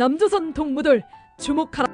남조선 동무들 주목하라.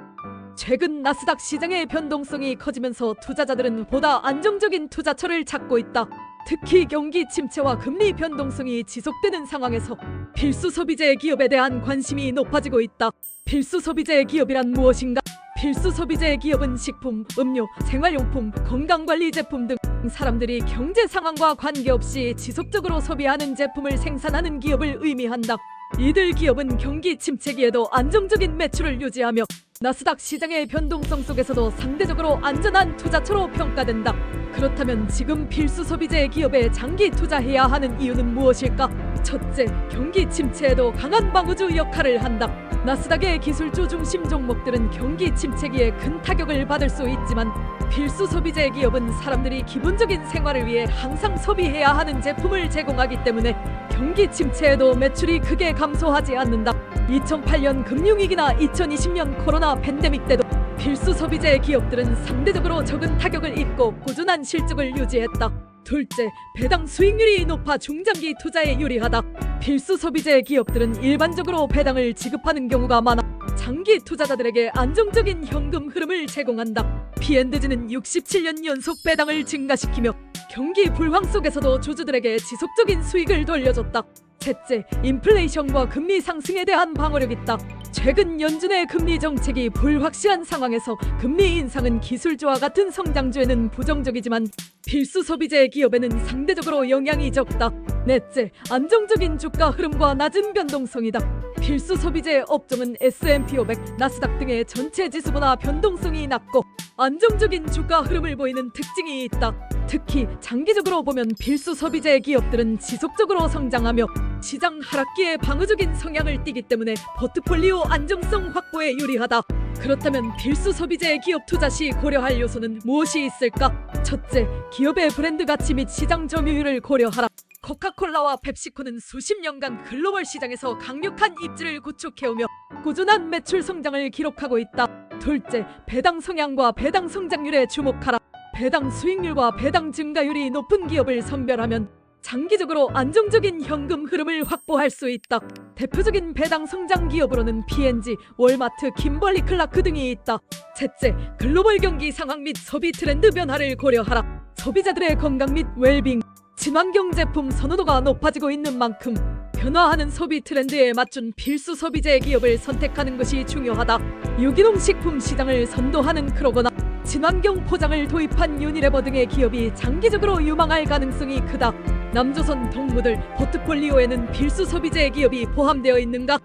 최근 나스닥 시장의 변동성이 커지면서 투자자들은 보다 안정적인 투자처를 찾고 있다. 특히 경기 침체와 금리 변동성이 지속되는 상황에서 필수 소비재 기업에 대한 관심이 높아지고 있다. 필수 소비재 기업이란 무엇인가? 필수 소비재 기업은 식품, 음료, 생활용품, 건강관리 제품 등 사람들이 경제 상황과 관계없이 지속적으로 소비하는 제품을 생산하는 기업을 의미한다. 이들 기업은 경기 침체기에도 안정적인 매출을 유지하며 나스닥 시장의 변동성 속에서도 상대적으로 안전한 투자처로 평가된다. 그렇다면 지금 필수 소비재 기업에 장기 투자해야 하는 이유는 무엇일까? 첫째, 경기 침체에도 강한 방어주 역할을 한다. 나스닥의 기술주 중심 종목들은 경기 침체기에 큰 타격을 받을 수 있지만 필수 소비재 기업은 사람들이 기본적인 생활을 위해 항상 소비해야 하는 제품을 제공하기 때문에 경기 침체에도 매출이 크게 감소하지 않는다. 2008년 금융위기나 2020년 코로나 팬데믹 때도 필수 소비재 기업들은 상대적으로 적은 타격을 입고 꾸준한 실적을 유지했다. 둘째, 배당 수익률이 높아 중장기 투자에 유리하다. 필수 소비재 기업들은 일반적으로 배당을 지급하는 경우가 많아 장기 투자자들에게 안정적인 현금 흐름을 제공한다. P&G는 67년 연속 배당을 증가시키며 경기 불황 속에서도 주주들에게 지속적인 수익을 돌려줬다. 셋째, 인플레이션과 금리 상승에 대한 방어력 있다. 최근 연준의 금리 정책이 불확실한 상황에서 금리 인상은 기술주와 같은 성장주에는 부정적이지만 필수 소비재 기업에는 상대적으로 영향이 적다. 넷째, 안정적인 주가 흐름과 낮은 변동성이다. 필수 소비재 업종은 S&P 500, 나스닥 등의 전체 지수보다 변동성이 낮고 안정적인 주가 흐름을 보이는 특징이 있다. 특히 장기적으로 보면 필수 소비재 기업들은 지속적으로 성장하며 시장 하락기에 방어적인 성향을 띠기 때문에 포트폴리오 안정성 확보에 유리하다. 그렇다면 필수 소비재 기업 투자 시 고려할 요소는 무엇이 있을까? 첫째, 기업의 브랜드 가치 및 시장 점유율을 고려하라. 코카콜라와 펩시코는 수십 년간 글로벌 시장에서 강력한 입지를 구축해오며 꾸준한 매출 성장을 기록하고 있다. 둘째, 배당 성향과 배당 성장률에 주목하라. 배당 수익률과 배당 증가율이 높은 기업을 선별하면 장기적으로 안정적인 현금 흐름을 확보할 수 있다. 대표적인 배당 성장 기업으로는 P&G, 월마트, 김벌리 클라크 등이 있다. 셋째, 글로벌 경기 상황 및 소비 트렌드 변화를 고려하라. 소비자들의 건강 및 웰빙, 친환경 제품 선호도가 높아지고 있는 만큼 변화하는 소비 트렌드에 맞춘 필수 소비재 기업을 선택하는 것이 중요하다. 유기농 식품 시장을 선도하는 크로거나 친환경 포장을 도입한 유니레버 등의 기업이 장기적으로 유망할 가능성이 크다. 남조선 동무들 포트폴리오에는 필수 소비재 기업이 포함되어 있는가?